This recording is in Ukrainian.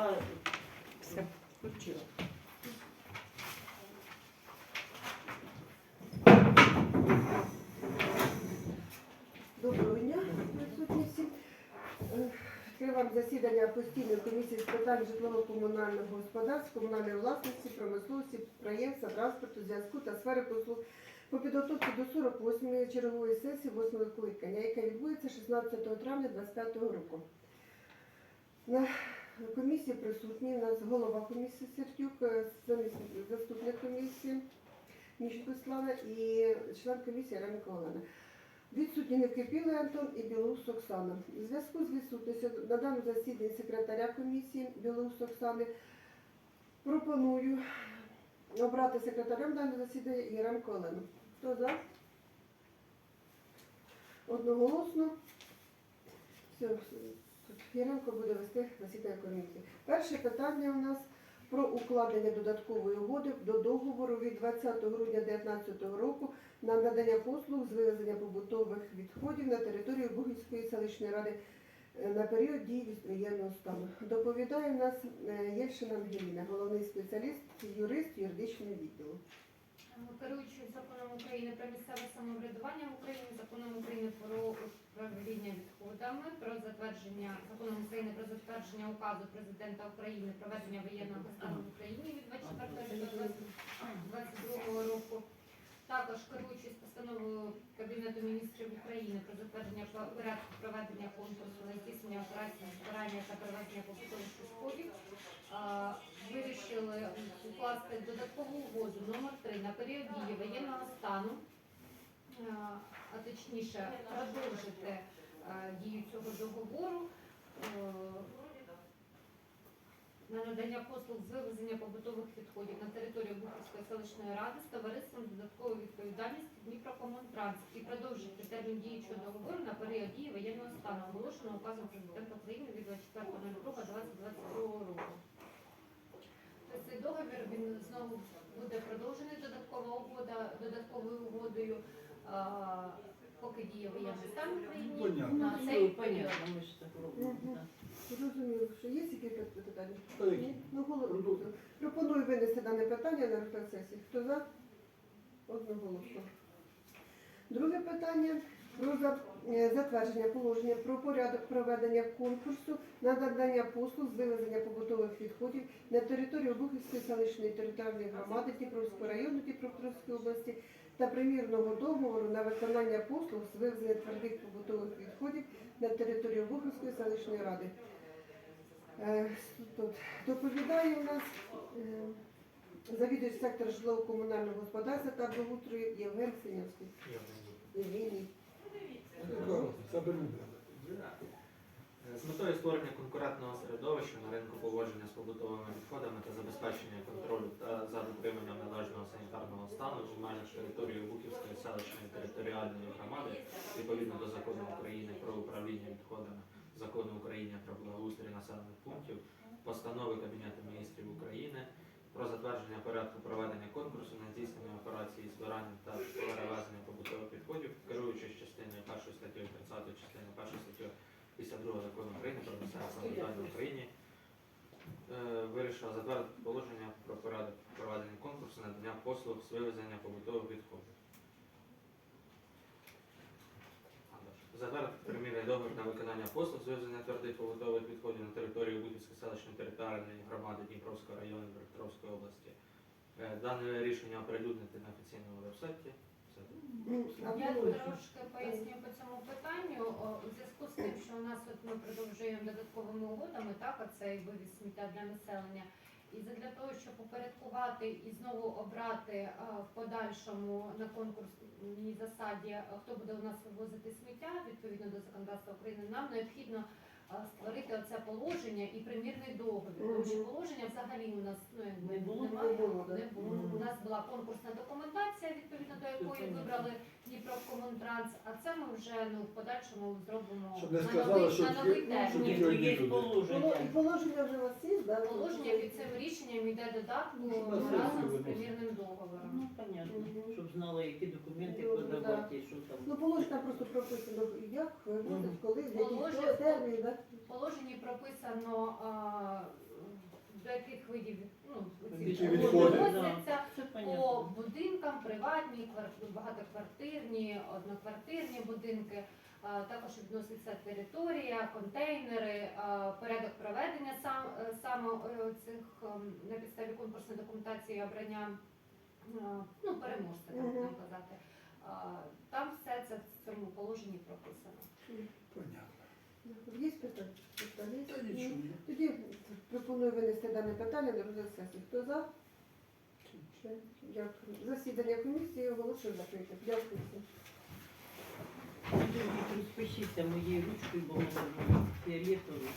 А, все, включила. Доброго дня, присутні всі. Е, Відкриваємо засідання постійної комісії з питань житлово-комунального господарства, комунальної власності, промисловості, підприємства, транспорту, зв'язку та сфери послуг по підготовці до 48-ї чергової сесії 8 скликання, яка відбудеться 16 травня 2025 року. Комісії присутні у нас голова комісії Сердюк, е, заступник комісії Міщенко Слава і член комісії Ремко Олена. Відсутні Невкипілий Антон і Білоус Оксана. У зв'язку з відсутністю на даному засіданні секретаря комісії Білоус Оксани пропоную обрати секретарем даного засідання Яремко Олену. Хто за? Одноголосно. Все, Яремко буде вести засідання комісії. Перше питання у нас про укладення додаткової угоди до договору від 20 грудня 2019 року на надання послуг з вивезення побутових відходів на територію Бугівської селищної ради е, на період дії воєнного стану. Доповідає нас е, Євшина Ангеліна, головний спеціаліст, юрист юридичного відділу. Керуючись законом України про місцеве самоврядування в Україні, законом України про управління відходами, про затвердження законом України про затвердження указу президента України про ведення воєнного стану в Україні від 24.22 року. Також керуючись постановою Кабінету міністрів України про затвердження порядку проведення конкурсу на здійснення операцій збирання та перевезення побутових а, вирішили укласти додаткову угоду номер 3 на період дії воєнного стану, а, точніше продовжити дію цього договору е, на надання послуг з вивезення побутових відходів на територію Бухівської селищної ради з товариством з додатковою відповідальністю Дніпрокомунтранс і продовжити термін діючого договору на період дії воєнного стану, оголошеного указом президента України від 24.02.2022 року. Договір він знову буде продовжений додаткова угода додатковою угодою, а, поки діє воєнний стан в Україні Понятно. на Ну, цей період. понятно, ми ж так робимо. Зрозуміло, що є які питання? Так. Ні? Ну. Пропоную винести дане питання на розгляд сесії. Хто за? Одноголосно. Друге питання про е, затвердження положення про порядок проведення конкурсу на надання послуг з вивезення побутових відходів на територію Бухівської селищної територіальної громади Дніпровського району Дніпропетровської області та примірного договору на виконання послуг з вивезення твердих побутових відходів на територію Бухівської селищної ради. Е, Тут доповідає у нас е, завідувач сектора житлово-комунального господарства та благоустрою Євген Синявський. Євгеній. З метою створення конкурентного середовища на ринку поводження з побутовими відходами та забезпечення контролю та за дотриманням належного санітарного стану земельних територій Буківської селищної територіальної громади відповідно до закону України про управління відходами, закону України про благоустрій населених пунктів, постанови Кабінету міністрів України про затвердження порядку проведення конкурсу на здійснення операції збирання та перевезення побутових 52 закону України про місцеве самоврядування в Україні е, вирішила затвердити положення про порядок проведення конкурсу на надання послуг з вивезення побутових відходів. Затвердити примірний договір на виконання послуг з вивезення твердих побутових відходів на території Бутівської селищної територіальної громади Дніпровського району Дніпровської області. Е, Дане рішення оприлюднити на офіційному вебсайті. Все. Ну, Я трошки поясню по цьому питанню. О, У зв'язку з тим, нас от ми продовжуємо додатковими угодами, так, оцей вивіз сміття для населення. І для того, щоб упорядкувати і знову обрати е, в подальшому на конкурсній засаді, е, хто буде у нас вивозити сміття відповідно до законодавства України, нам необхідно е, створити оце положення і примірний договір. Тому що положення взагалі у нас ну, Не було, немає. не було. Не було. Нас була конкурсна документація, відповідно до якої вибрали Дніпровкомунтранс, а це ми вже ну в подальшому зробимо Щоб не на сказали, новий, що на новий ті- термін. Ні, Ні, є люди. Поло- положення. І положення вже у вас є, да? Положення під цим рішенням йде додатку Ну, разом сесію з примірним договором. Ну, понятно. Щоб знали, які документи Добре, подавати, і що там. Ну, положення просто прописано, як вивозить, коли, в який Положення- термін, да? В положенні прописано а, яких видів ну, Які відходи. відносяться по будинкам, приватні, багатоквартирні, одноквартирні будинки. Також відноситься територія, контейнери, порядок проведення сам, е, саме е, цих ем, на підставі конкурсної документації обрання е, ну, переможця, так можна казати. Там все це в цьому положенні прописано. Понятно. Є питання? Питання? Та нічого ні. Тоді пропоную винести дане питання на розгляд сесії. Хто за? Дякую. Засідання комісії оголошую закрите. Дякую. Розпишіться моєю ручкою, бо вона фіолетовою.